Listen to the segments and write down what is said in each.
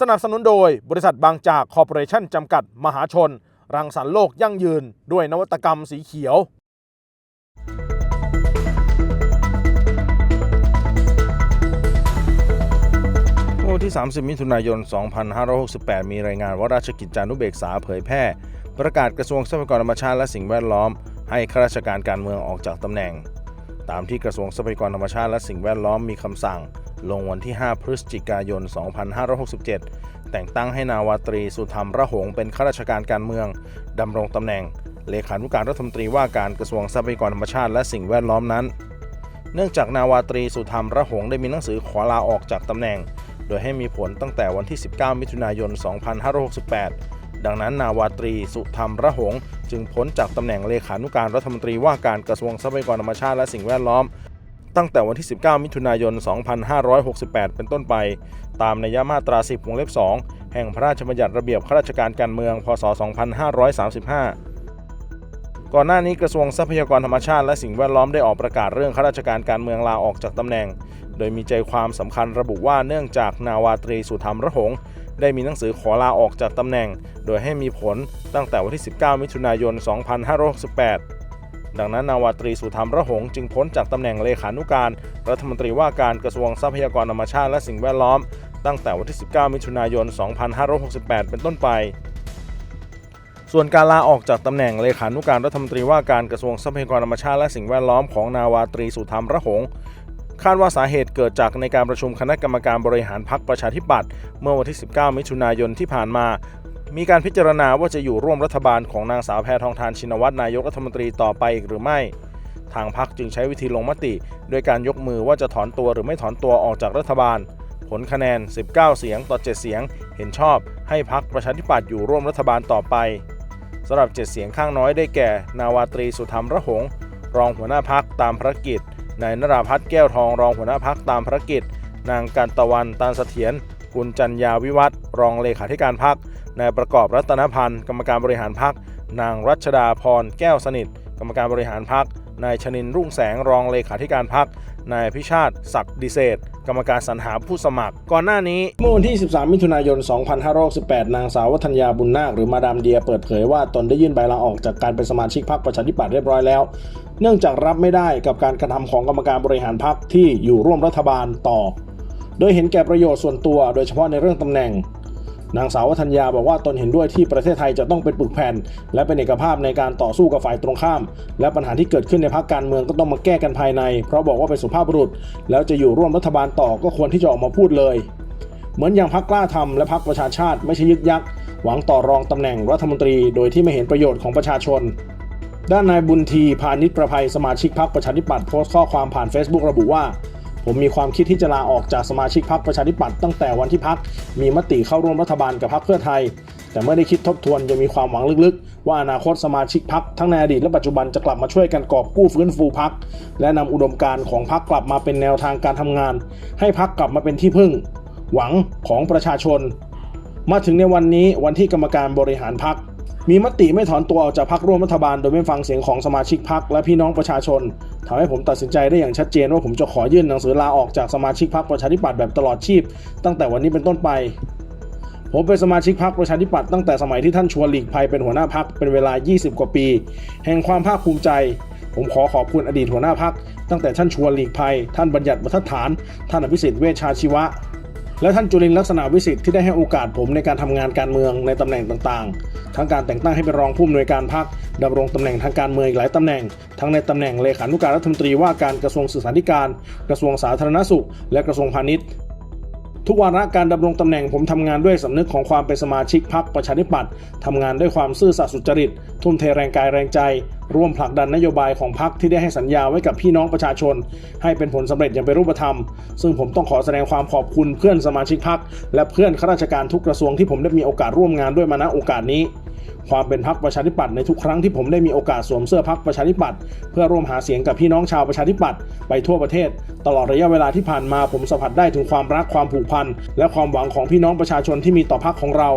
สนับสนุนโดยบริษัทบางจากคอร์ปอเรชั่นจำกัดมหาชน รังสรรค์โลกยั่งยืน ด้วยนวัตกรรมสีเขียว วันที่ 30 มิถุนายน 2568 มีรายงานว่าราชกิจจานุเบกษาเผยแพร่ ประกาศกระทรวงทรัพยากรธรรมชาติและสิ่งแวดล้อม ให้ข้าราชการการเมืองออกจากตำแหน่ง ตามที่กระทรวงทรัพยากรธรรมชาติและสิ่งแวดล้อมมีคำสั่ง ลงวันที่ 5 พฤศจิกายน 2567 แต่งตั้งให้นาวาตรีสุธรรมระหงเป็นข้าราชการการเมืองดำรงตำแหน่ง เลขานุการรัฐมนตรีว่าการกระทรวงทรัพยากรธรรมชาติและสิ่งแวดล้อมนั้น เนื่องจากนาวาตรีสุธรรมระหงได้มีหนังสือขอลาออกจากตำแหน่ง โดยให้มีผลตั้งแต่วันที่ 19 มิถุนายน 2568 ดังนั้นนาวาตรีสุธรรมระหง จึงพ้นจากตำแหน่งเลขานุการรัฐมนตรีว่าการกระทรวงทรัพยากรธรรมชาติและสิ่งแวดล้อม ตั้งแต่วันที่ 19 มิถุนายน 2568 เป็นต้นไป ตามนัยมาตรา 10 วงเล็บ 2 แห่งพระราชบัญญัติระเบียบข้าราชการการเมือง พศ 2535ก่อนหน้านี้กระทรวงทรัพยากรธรรมชาติและสิ่งแวดล้อมได้ออกประกาศเรื่องข้าราชการการเมืองลาออกจากตำแหน่ง โดยมีใจความสำคัญระบุว่าเนื่องจากนาวาตรีสุธรรมระหง ได้มีหนังสือขอลาออกจากตำแหน่ง โดยให้มีผลตั้งแต่วันที่ 19 มิถุนายน 2568 ดังนั้นนาวาตรีสุธรรมระหงจึงพ้นจากตำแหน่งเลขานุการ รัฐมนตรีว่าการกระทรวงทรัพยากรธรรมชาติและสิ่งแวดล้อม ตั้งแต่วันที่ 19 มิถุนายน 2568 เป็นต้นไปส่วนการลาออกจากตำแหน่งเลขานุการรัฐมนตรีว่าการกระทรวงทรัพยากรธรรมชาติและสิ่งแวดล้อมของนาวาตรีสุธรรมระหง คาดว่าสาเหตุเกิดจากในการประชุมคณะกรรมการบริหารพรรคประชาธิปัตย์เมื่อวันที่ 19 มิถุนายนที่ผ่านมา มีการพิจารณาว่าจะอยู่ร่วมรัฐบาลของนางสาวแพทองทานชินวัตรนายกรัฐมนตรีต่อไปอีกหรือไม่ ทางพรรคจึงใช้วิธีลงมติ โดยการยกมือว่าจะถอนตัวหรือไม่ถอนตัวออกจากรัฐบาล ผลคะแนน 19 เสียงต่อ 7 เสียง เห็นชอบ ให้พรรคประชาธิปัตย์อยู่ร่วมรัฐบาลต่อไปสำหรับ 7 เสียงข้างน้อยได้แก่ นาวาตรีสุธรรมระหง รองหัวหน้าพักตามภารกิจ นายนราพัฒน์แก้วทองรองหัวหน้าพักตามภารกิจ นางกันตะวันตานเสถียรคุณจันยาวิวัฒรองเลขาธิการพักนายประกอบรัตนพันธ์กรรมการบริหารพักนางรัชดาพรแก้วสนิท กรรมการบริหารพัก นายชนินรุ่งแสงรองเลขาธิการพัก นายพิชาติศักดิ์ดิเศษกรรมการสรรหาผู้สมัคร ก่อนหน้านี้เมื่อวันที่ 13 มิถุนายน 2518 นางสาววัฒนยาบุญนาคหรือมาดามเดียเปิดเผยว่าตนได้ยื่นใบลาออกจากการเป็นสมาชิกพรรคประชาธิปัตย์เรียบร้อยแล้ว เนื่องจากรับไม่ได้กับการกระทำของกรรมการบริหารพรรคที่อยู่ร่วมรัฐบาลต่อ โดยเห็นแก่ประโยชน์ส่วนตัว โดยเฉพาะในเรื่องตำแหน่ง นางสาววัฒนยาบอกว่าตนเห็นด้วยที่ประเทศไทยจะต้องเป็นปึกแผ่น และเป็นเอกภาพในการต่อสู้กับฝ่ายตรงข้าม และปัญหาที่เกิดขึ้นในพรรคการเมืองก็ต้องมาแก้กันภายใน เพราะบอกว่าเป็นสุภาพบุรุษ แล้วจะอยู่ร่วมรัฐบาลต่อก็ควรที่จะออกมาพูดเลย เหมือนอย่างพรรคกล้าทำและพรรคประชาชาติไม่ใช่ยึกยักหวังต่อรองตำแหน่งรัฐมนตรี โดยที่ไม่เห็นประโยชน์ของประชาชนด้านนายบุญทีพานิชประภัยสมาชิกพรรคประชาธิปัตย์โพสต์ข้อความผ่าน Facebook ระบุว่า ผมมีความคิดที่จะลาออกจากสมาชิกพรรคประชาธิปัตย์ตั้งแต่วันที่พรรคมีมติเข้าร่วมรัฐบาลกับพรรคเพื่อไทย แต่เมื่อได้คิดทบทวนยังมีความหวังลึกๆ ว่าอนาคตสมาชิกพรรคทั้งในอดีตและปัจจุบันจะกลับมาช่วยกันกอบกู้ฟื้นฟูพรรคและนำอุดมการณ์ของพรรคกลับมาเป็นแนวทางการทำงาน ให้พรรคกลับมาเป็นที่พึ่ง หวังของประชาชน มาถึงในวันนี้วันที่กรรมการบริหารพรรค มีมติไม่ถอนตัวออกจากพรรคร่วมรัฐบาล โดยไม่ฟังเสียงของสมาชิกพรรคและพี่น้องประชาชนทำให้ผมตัดสินใจได้อย่างชัดเจนว่าผมจะขอยื่นหนังสือลาออกจากสมาชิกพรรคประชาธิปัตย์แบบตลอดชีพ ตั้งแต่วันนี้เป็นต้นไป ผมเป็นสมาชิกพรรคประชาธิปัตย์ตั้งแต่สมัยที่ท่านชวนหลีกภัยเป็นหัวหน้าพรรคเป็นเวลา 20 กว่าปี แห่งความภาคภูมิใจ ผมขอขอบคุณอดีตหัวหน้าพรรคตั้งแต่ท่านชวนหลีกภัย ท่านบัญญัติบรรทัดฐาน ท่านอภิสิทธิ์เวชชาชีวะ และท่านจุลินลักษณะวิสิทธิ์ที่ได้ให้โอกาสผมในการทำงานการเมืองในตำแหน่งต่างๆ ทั้งการแต่งตั้งให้เป็นรองผู้อำนวยการพรรคดำรงตำแหน่งทางการเมืองอีกหลายตำแหน่ง ทั้งในตำแหน่งเลขานุการรัฐมนตรีว่าการกระทรวงสื่อสารธิการ กระทรวงสาธารณสุข และกระทรวงพาณิชย์ทุกวาระการดำรงตำแหน่งผมทำงานด้วยสำนึกของความเป็นสมาชิกพรรคประชาธิปัตย์ทำงานด้วยความซื่อสัตย์สุจริต ทุ่มเทแรงกายแรงใจ ร่วมผลักดันนโยบายของพรรคที่ได้ให้สัญญาไว้กับพี่น้องประชาชน ให้เป็นผลสำเร็จอย่างเป็นรูปธรรม ซึ่งผมต้องขอแสดงความขอบคุณเพื่อนสมาชิกพรรคและเพื่อนข้าราชการทุกกระทรวงที่ผมได้มีโอกาสร่วมงานด้วยมาณโอกาสนี้ ความเป็นพรรคประชาธิปัตย์ในทุกครั้งที่ผมได้มีโอกาสสวมเสื้อพรรคประชาธิปัตย์เพื่อร่วมหาเสียงกับพี่น้องชาวประชาธิปัตย์ไปทั่วประเทศ ตลอดระยะเวลาที่ผ่านมาผมสัมผัสได้ถึงความรักความผูกพันและความหวังของพี่น้องประชาชนที่มีต่อพรรคของเรา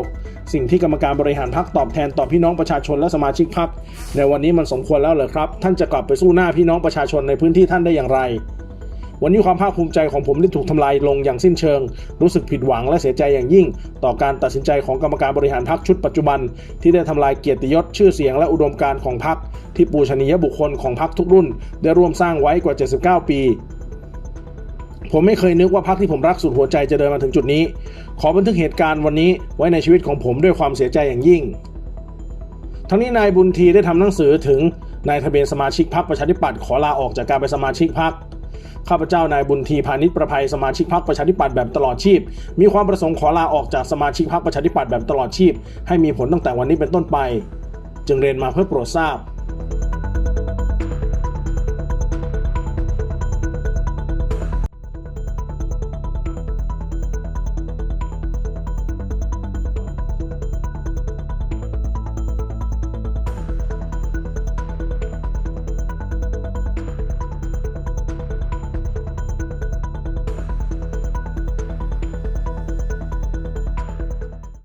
สิ่งที่กรรมการบริหารพรรคตอบแทนต่อพี่น้องประชาชนและสมาชิกพรรคในวันนี้มันสมควรแล้วเหรอครับ ท่านจะกลับไปสู้หน้าพี่น้องประชาชนในพื้นที่ท่านได้อย่างไร วันนี้ความภาคภูมิใจของผมได้ถูกทำลายลงอย่างสิ้นเชิง รู้สึกผิดหวังและเสียใจอย่างยิ่ง ต่อการตัดสินใจของกรรมการบริหารพรรคชุดปัจจุบัน ที่ได้ทำลายเกียรติยศชื่อเสียงและอุดมการณ์ของพรรคที่ปูชนียบุคคลของพรรคทุกรุ่น ได้ร่วมสร้างไว้กว่า 79 ปีผมไม่เคยนึกว่าพรรคที่ผมรักสุดหัวใจจะเดินมาถึงจุดนี้ ขอบันทึกเหตุการณ์วันนี้ไว้ในชีวิตของผมด้วยความเสียใจอย่างยิ่ง ทั้งนี้นายบุญทีได้ทำหนังสือถึงนายทะเบียนสมาชิกพรรคประชาธิปัตย์ขอลาออกจากการเป็นสมาชิกพรรค ข้าพเจ้านายบุญทีพานิชประภัยสมาชิกพรรคประชาธิปัตย์แบบตลอดชีพ มีความประสงค์ขอลาออกจากสมาชิกพรรคประชาธิปัตย์แบบตลอดชีพ ให้มีผลตั้งแต่วันนี้เป็นต้นไป จึงเรียนมาเพื่อโปรดทราบ